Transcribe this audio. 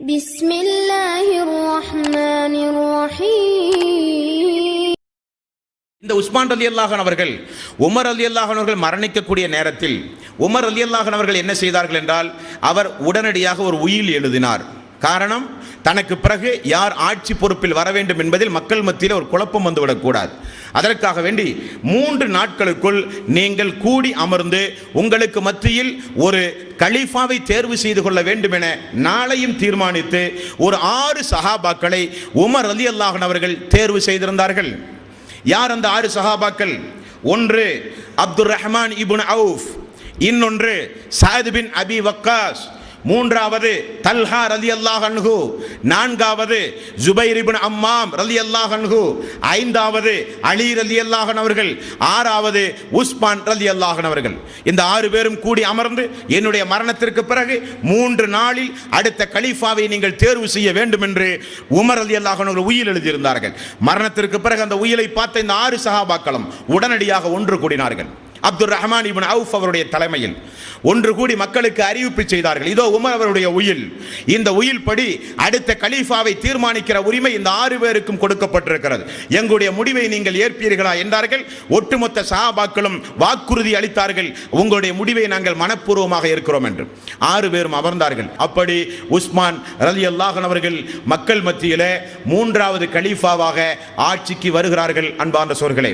بسم الله الرحمن الرحيم இந்த உஸ்மான் அலி அல்லாஹன் அவர்கள் உமர் அலி அல்லாஹன் அவர்கள் மரணிக்கக்கூடிய நேரத்தில் உமர் அலி அல்லாஹன் அவர்கள் என்ன செய்தார்கள் என்றால் அவர் உடனடியாக ஒரு உயில் எழுதினார் காரணம் தனக்கு பிறகு யார் ஆட்சி பொறுப்பில் வர வேண்டும் என்பதில் மக்கள் மத்தியில் ஒரு குழப்பம் வந்துவிடக்கூடாது அதற்காக வேண்டி மூன்று நாட்களுக்குள் நீங்கள் கூடி அமர்ந்து உங்களுக்கு மத்தியில் ஒரு கலீஃபாவை தேர்வு செய்து கொள்ள வேண்டும் என நாளையும் தீர்மானித்து ஒரு ஆறு சஹாபாக்களை உமர் அலி அல்லாஹன் அவர்கள் தேர்வு செய்திருந்தார்கள். யார் அந்த ஆறு சஹாபாக்கள்? ஒன்று அப்துல் ரஹ்மான் இபுன் அவுஃப் இன்னொன்று சாயத் பின் அபி வக்காஸ் மூன்றாவது தல்ஹா ரலி அல்லாஹ் அன்ஹு. நான்காவது ஜுபைரிபின் அம்மாம் ரலி அல்லாஹ் அன்ஹு. ஐந்தாவது அலி ரலி அல்லாஹன் அவர்கள். ஆறாவது உஸ்மான் ரலி அல்லாஹன் அவர்கள். இந்த ஆறு பேரும் கூடி அமர்ந்து என்னுடைய மரணத்திற்கு பிறகு மூன்று நாளில் அடுத்த கலீஃபாவை நீங்கள் தேர்வு செய்ய வேண்டும் என்று உமர் அலி அல்லாஹன் அவர்கள் உயில் எழுதியிருந்தார்கள். மரணத்திற்கு பிறகு அந்த உயிலை பார்த்த இந்த ஆறு சகாபாக்களும் உடனடியாக ஒன்று கூடினார்கள். அப்துல் ரஹ்மான் இப்னு அவுஃப் அவருடைய தலைமையில். ஒன்று கூடி மக்களுக்கு அறிவிப்பு செய்தார்கள். இதோ உமர் அவருடைய உயில். இந்த உயில் படி அடுத்த கலீஃபாவை தீர்மானிக்கிற உரிமை இந்த ஆறு பேருக்கும் கொடுக்கப்பட்டிருக்கிறது. எங்களுடைய முடிவை நீங்கள் ஏற்பீர்களா என்றார்கள். ஒட்டுமொத்த சஹாபாக்களும் வாக்குறுதி அளித்தார்கள். உங்களுடைய முடிவை நாங்கள் மனப்பூர்வமாக இருக்கிறோம் என்று. ஆறு பேரும் அமர்ந்தார்கள். அப்படி உஸ்மான் ரலி அல்லாஹன் அவர்கள் மக்கள் மத்தியில் மூன்றாவது கலீஃபாவாக ஆட்சிக்கு வருகிறார்கள் அன்பார்ந்த சோர்களே.